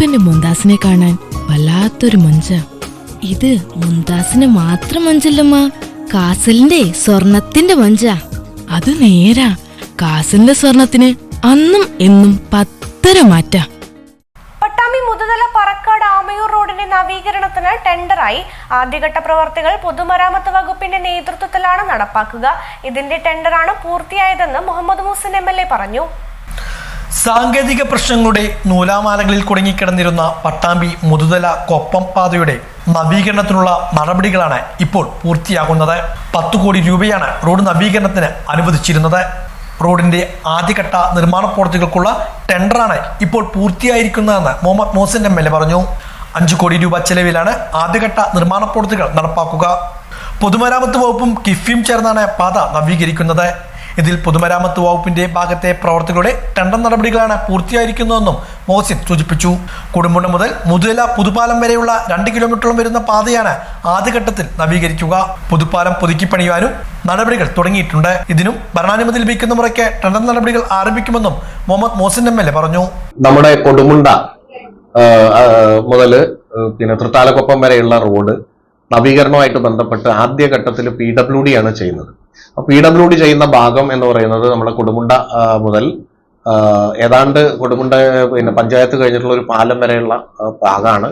ഇപ്പെന്റെ മുന്താസിനെ കാണാൻ വല്ലാത്തൊരു മുഞ്ച. ഇത് മുന്താസിന് മാത്രം മഞ്ചല്ലമ്മ. കാസലിന്റെ സ്വർണത്തിന്റെ മഞ്ച. അത് നേരാ. കാസലിന്റെ സ്വർണത്തിന് അന്നും എന്നും പത്തര മാറ്റ. പട്ടാമ്പി മുതുതല പറക്കാട് ആമയൂർ റോഡിന്റെ നവീകരണത്തിന് ടെൻഡറായി. ആദ്യഘട്ട പ്രവർത്തികൾ പൊതുമരാമത്ത് വകുപ്പിന്റെ നേതൃത്വത്തിലാണ് നടപ്പാക്കുക. ഇതിന്റെ ടെൻഡറാണ് പൂർത്തിയായതെന്ന് മുഹമ്മദ് മുഹസിൻ എ പറഞ്ഞു. സാങ്കേതിക പ്രശ്നങ്ങളുടെ നൂലാമാലകളിൽ കുടുങ്ങിക്കിടന്നിരുന്ന പട്ടാമ്പി മുതുതല കൊപ്പം പാതയുടെ നവീകരണത്തിനുള്ള നടപടികളാണ് ഇപ്പോൾ പൂർത്തിയാകുന്നത്. പത്തു കോടി രൂപയാണ് റോഡ് നവീകരണത്തിന് അനുവദിച്ചിരുന്നത്. റോഡിന്റെ ആദ്യഘട്ട നിർമ്മാണ പ്രവർത്തികൾക്കുള്ള ടെൻഡറാണ് ഇപ്പോൾ പൂർത്തിയായിരിക്കുന്നതെന്ന് Muhammad Mohsin M L A പറഞ്ഞു. അഞ്ചു കോടി രൂപ ചെലവിലാണ് ആദ്യഘട്ട നിർമ്മാണ പ്രവൃത്തികൾ നടപ്പാക്കുക. പൊതുമരാമത്ത് വകുപ്പും കിഫ്ബിയും ചേർന്നാണ് പാത നവീകരിക്കുന്നത്. ഇതിൽ പൊതുമരാമത്ത് വകുപ്പിന്റെ ഭാഗത്തെ പ്രവർത്തികളുടെ ടെണ്ടർ നടപടികളാണ് പൂർത്തിയായിരിക്കുന്നതെന്നും മോഹസിൻ സൂചിപ്പിച്ചു. കുടുംബുണ്ട മുതൽ മുതുല പുതുപാലം വരെയുള്ള രണ്ട് കിലോമീറ്ററോളം വരുന്ന പാതയാണ് ആദ്യഘട്ടത്തിൽ നവീകരിക്കുക. പുതുപാലം പുതുക്കി പണിയുവാനും നടപടികൾ തുടങ്ങിയിട്ടുണ്ട്. ഇതിനും ഭരണാനുമതി ലഭിക്കുന്ന മുറയ്ക്ക് ടെണ്ടർ നടപടികൾ ആരംഭിക്കുമെന്നും Muhammad Mohsin M L A പറഞ്ഞു. നമ്മുടെ കൊടുമുണ്ട മുതൽ പിന്നെ തൃത്താലക്കൊപ്പം വരെയുള്ള റോഡ് നവീകരണവുമായിട്ട് ബന്ധപ്പെട്ട് ആദ്യഘട്ടത്തിൽ പി ഡബ്ല്യു ഡി ആണ് ചെയ്യുന്നത്. പി ഡബ്ല്യു ഡി ചെയ്യുന്ന ഭാഗം എന്ന് പറയുന്നത് നമ്മുടെ കൊടുമുണ്ട മുതൽ ഏതാണ്ട് കൊടുമുണ്ട പിന്നെ പഞ്ചായത്ത് കഴിഞ്ഞിട്ടുള്ള ഒരു പാലം വരെയുള്ള ഭാഗമാണ്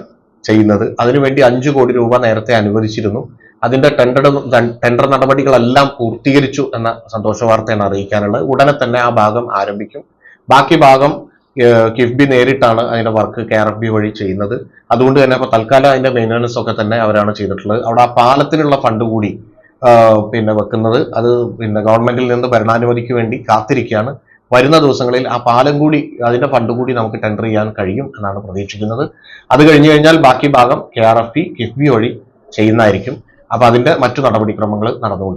ചെയ്യുന്നത്. അതിനുവേണ്ടി അഞ്ചു കോടി രൂപ നേരത്തെ അനുവദിച്ചിരുന്നു. അതിന്റെ ടെൻഡർ ടെൻഡർ നടപടികളെല്ലാം പൂർത്തീകരിച്ചു എന്ന സന്തോഷ വാർത്തയാണ് അറിയിക്കാനുള്ളത്. ഉടനെ തന്നെ ആ ഭാഗം ആരംഭിക്കും. ബാക്കി ഭാഗം കിഫ്ബി നേരിട്ടാണ് അതിന്റെ work K R F B വഴി ചെയ്യുന്നത്. അതുകൊണ്ട് തന്നെ ഇപ്പൊ തൽക്കാലം അതിന്റെ മെയിന്റനൻസ് ഒക്കെ തന്നെ അവരാണ് ചെയ്തിട്ടുള്ളത്. അവിടെ ആ പാലത്തിനുള്ള ഫണ്ട് കൂടി പിന്നെ വെക്കുന്നത്. അത് പിന്നെ ഗവൺമെന്റിൽ നിന്ന് ഭരണാനുമതിക്ക് വേണ്ടി കാത്തിരിക്കുകയാണ്. വരുന്ന ദിവസങ്ങളിൽ ആ പാലം കൂടി അതിന്റെ ഫണ്ട് കൂടി നമുക്ക് ടെൻഡർ ചെയ്യാൻ കഴിയും എന്നാണ് പ്രതീക്ഷിക്കുന്നത്. അത് കഴിഞ്ഞു കഴിഞ്ഞാൽ ബാക്കി ഭാഗം K R F P KIIFB വഴി ചെയ്യുന്നതായിരിക്കും. അപ്പൊ അതിന്റെ മറ്റു നടപടിക്രമങ്ങൾ നടന്നുകൊണ്ടിരിക്കും.